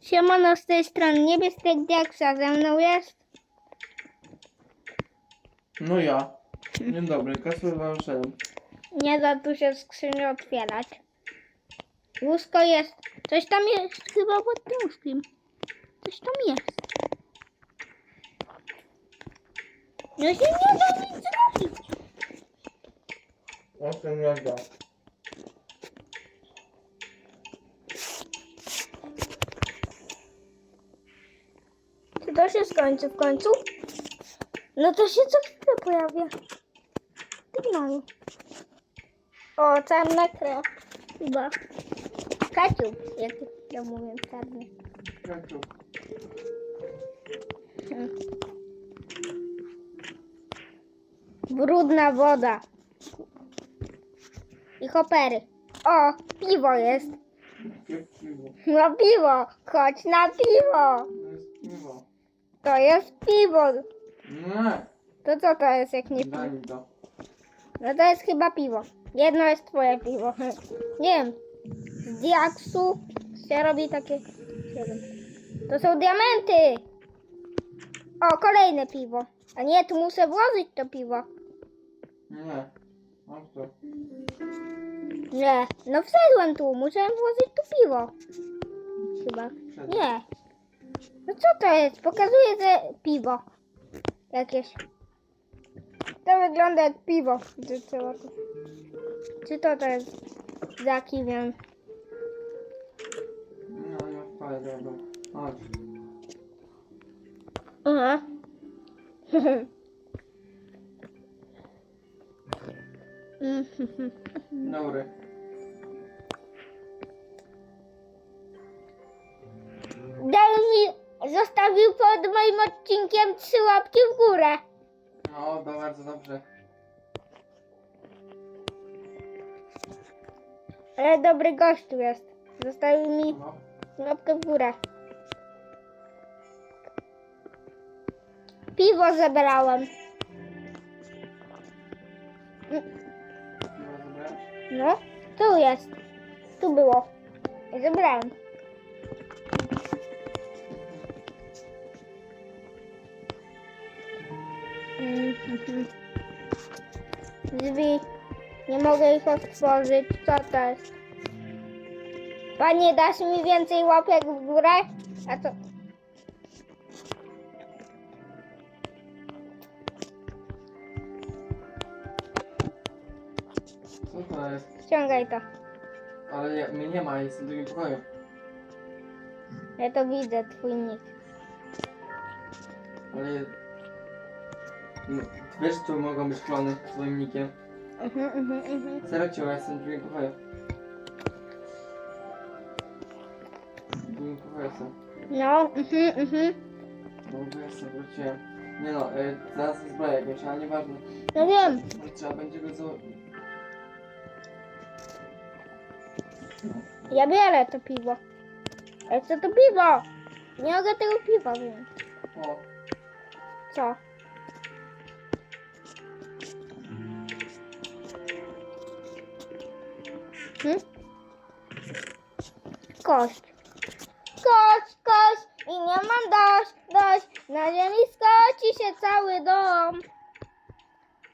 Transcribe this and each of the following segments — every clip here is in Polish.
Siemano z tej strony Niebiestek Diaksa, ze mną jest. No ja. Dzień dobry, Kasper Wałszew. Nie da tu się skrzyni otwierać. Łóżko jest. Coś tam jest chyba pod tym łóżkiem. Coś tam jest. No się nie da nic zrobić. O tym nie da. Czy to się skończy w końcu? No to się co chwilę pojawia. Ty gnoju. O, czarna krew. Chyba. Kaciu, jak ja mówię czarny. Kaciu. Brudna woda. I hopery. O, piwo jest. No piwo, chodź na piwo. To jest piwo. Nie. To co to jest jak nie piwo? Daj mi to. No to jest chyba piwo. Jedno jest twoje piwo. Nie wiem. Z diaksu się robi takie... Siedem. To są diamenty. O, kolejne piwo. A nie, tu muszę włożyć to piwo. Nie. Mam to. Nie, no wszedłem tu, musiałem włożyć tu piwo. Chyba. Wszedł. Nie. No co to jest? Pokazuje, że piwo. Jakieś. To wygląda jak piwo. Czy, to... Czy to to jest za kiwiem? No nie odpalę tego. Chodź. Aha. Dobry. Zostawił pod moim odcinkiem trzy łapki w górę. No, to bardzo dobrze. Ale dobry gościu jest. Zostawił mi No. łapkę w górę. Piwo zebrałem. No, tu jest. Tu było. Zebrałem. Drzwi. Nie mogę ich otworzyć. Co to jest? Panie, dasz mi więcej łapek w górę? A to... Co to jest? Ściągaj to. Ale ja, mnie nie ma, jestem w drugim pokoju. Ja to widzę, twój nick. Ale... No, Wiesz, tu mogą być klony z twoim nickiem. Mhm, mhm, mhm. Ja jestem w drugim pokoju. W drugim pokoju jestem. No, mhm, mhm. No bo jestem, wróciłem. Nie no, y, zaraz zbroję jakąś, ale nieważne. No wiem. Trzeba będzie go za... Ja biorę to piwo. Ja chcę to piwo. Nie mogę tego piwa wziąć. O, Co? Hm? Kość. Kość, kość i nie mam dość, dość. Na ziemi skoci się cały dom.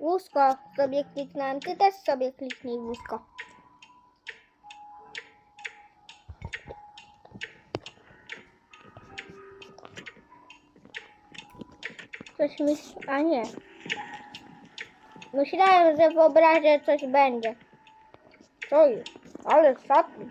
Łóżko sobie kliknąłem. Ty też sobie kliknij łóżko. Coś myśl... A nie. Myślałem, że w obrazie coś będzie. Co jest? Ale satni.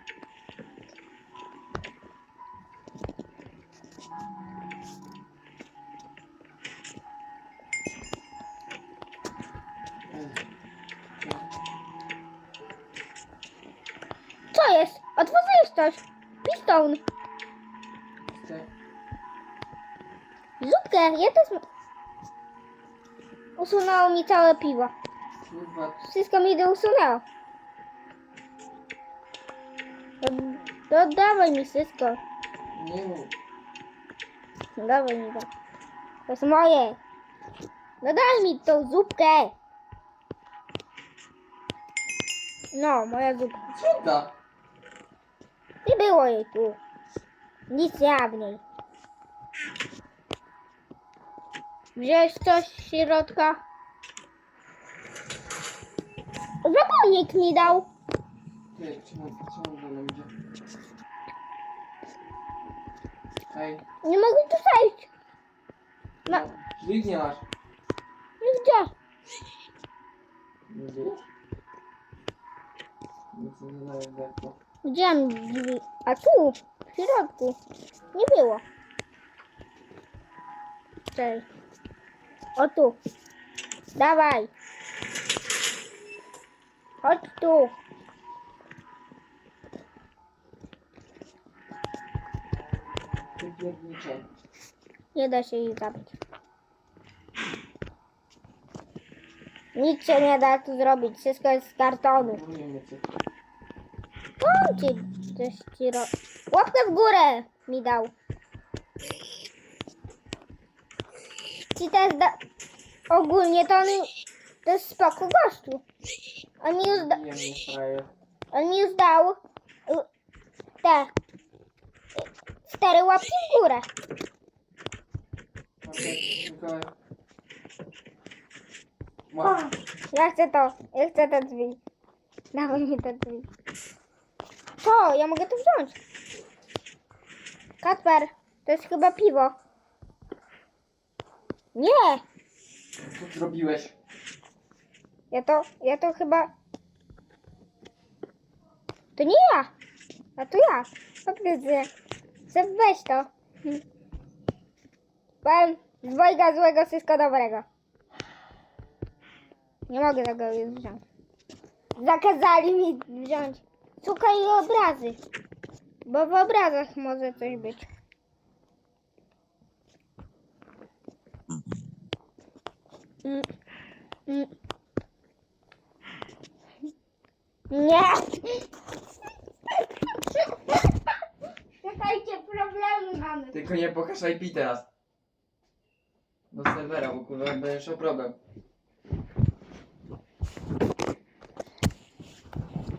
Co jest? Otworzyłeś coś. Piston. ty. Zupkę. Ja też... Usunęło mi całe piwo. Wszystko mi to usunęło. To, to dawaj mi wszystko. nie mów. Dawaj mi to. To jest moje. No daj mi tą zupkę. No, moja zupka. Co da? Nie było jej tu. Nic nie ma w niej. Wziąłeś coś z środka? Zabolnik mi dał. Idzie? Hej, Nie mogę tu przejść. no, No, drzwi nie masz. no gdzie? Nie? Nic nie. Gdzie mam drzwi? A tu, w środku. Nie było. Cześć. O tu. Dawaj. Chodź tu. Ty piernicze. Nie da się ich zabić. Nic się nie da tu zrobić. Wszystko jest z kartonu. On ci coś ci ro... Łapkę w górę mi dał. Ci też da... Ogólnie to on... To jest spoko gościu. On mi już, da... Frajer. on mi już dał... y, Te... Cztery łapki w górę. Wow. Ja chcę to. Ja chcę te drzwi. Dawaj mi te drzwi. Co? Ja mogę to wziąć. Kacper, to jest chyba piwo. Nie! Co zrobiłeś? Ja to, ja to chyba... To nie ja! A to ja. Faktycznie. Weź to. Powiem, dwojga złego wszystko dobrego. Nie mogę tego już wziąć. Zakazali mi wziąć. Szukaj obrazy. Bo w obrazach może coś być. Mm. Mm. Nie! Czekajcie, problemy mamy. Tylko nie pokaż IP teraz. Do serwera, bo kurwa będziesz miał problem.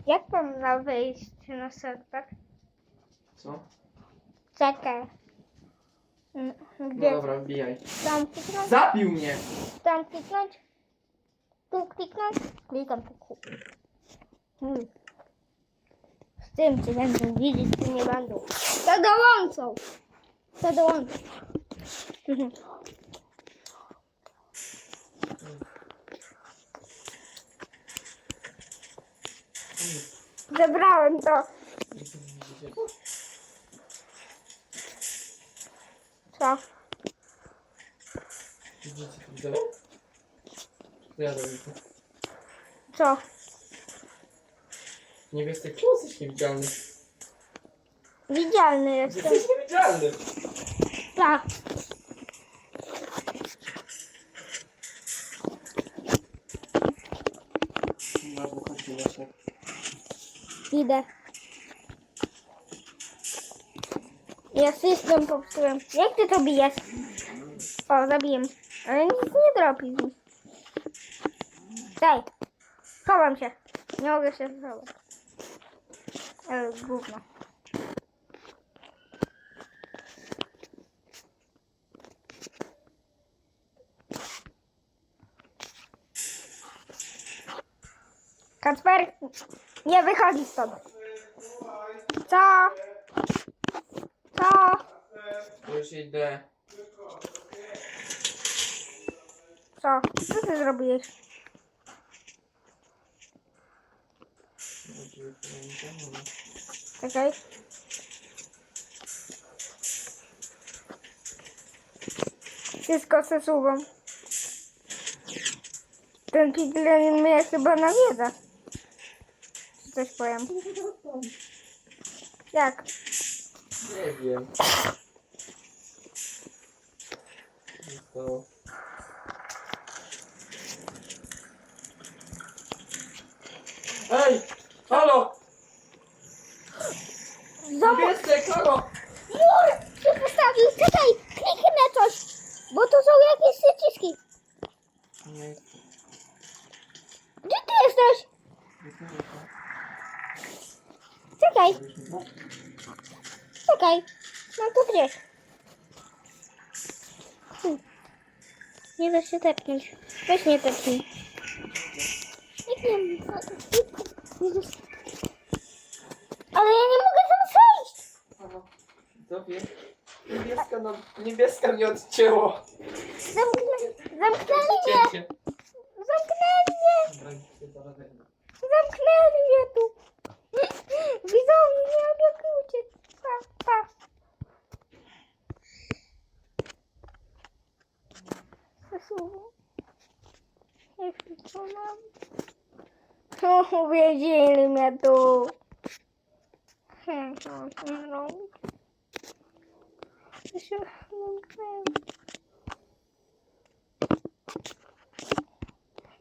Jak mam na wyjść na serwer? Co? Czekaj. Mm, No Gdzie? dobra, wbijaj. Tam kliknąć? Zabił mnie! Tam kliknąć? Tu kliknąć? Klikam tu. ku- Hmm. Z tym cię będą widzieć, tym nie będą. To dołączą. To dołączą. Zebrałem to. Co? Widzicie to? Co ja zrobię? Co? Niebiescy plus jesteś niewidzialny. Widzialny jestem. Jesteś niewidzialny! Tak. Na buchacie Leszek. Idę. Ja system popsułem. Jak ty to bijesz? O, zabiję. Ale nic nie dropi mi. Daj. Chowam się. Nie mogę się schować. Ale gówno. Kacper, nie wychodzi stąd. Co? Co? Już idę. Co? Co ty zrobiłeś? Czekaj. Wszystko przesuwam. Ten piglin mnie chyba nawiedza. Czy coś powiem. Jak? Nie wiem. Zostało. Ej! Halo! Zobacz! Niebiescy, halo! Mur się postawił! Czekaj! Kliknę coś! Bo to są jakieś przyciski. Nie, Gdzie ty jesteś? Czekaj, czekaj. No tu gdzieś. Tu. Nie da się tepnąć. Weź mnie tepnij. Nie wiem. Ale ja nie mogę tam przejść. Tobie. Niebieska, no, niebieska mnie odcięło. Zamknę, zamknęli mnie. Cięcie. Zamknęli mnie. Dobra, się zaraz wejdę. Zamknęli mnie tu. Widzowie, nie wiem jak uciec. Pa, pa. Zasuwam. Nie przytrzymam. O, uwiedzieli mnie tu. Hmm, co mam tam robić? Ja się zamknęli.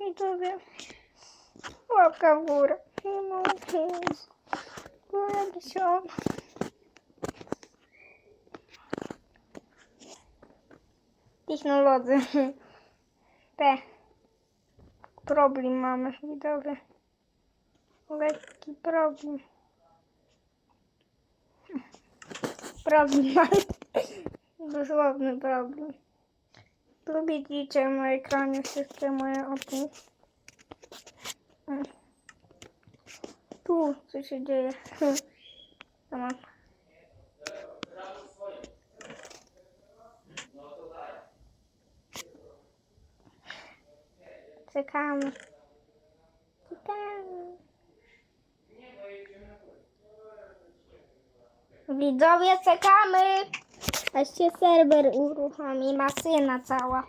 Widzowie. Łapka w górę. Nie mogę. Góra się. Technolodzy. Te. Problem mamy, widzowie. Lekki problem. Problem. Dosłowny problem. Tu widzicie na ekranie wszystkie moje oczy. Tu co się dzieje? Co mam? Czekamy. Czekamy. Widzowie, czekamy. Aż się serwer uruchomi, masyna cała.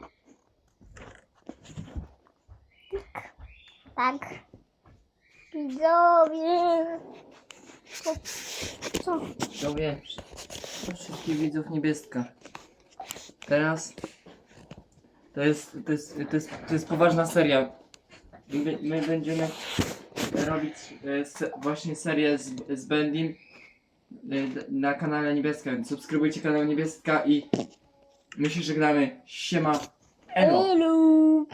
Tak. Widzowie. Co? Co? Tobie. Do wszystkich widzów niebieska. Teraz. To jest, to jest, to jest, to jest poważna seria. My, my będziemy robić e, se, właśnie serię z, z Bendim na kanale Niebieska, więc subskrybujcie kanał Niebieska i my się żegnamy. Siema. Elo. Elu.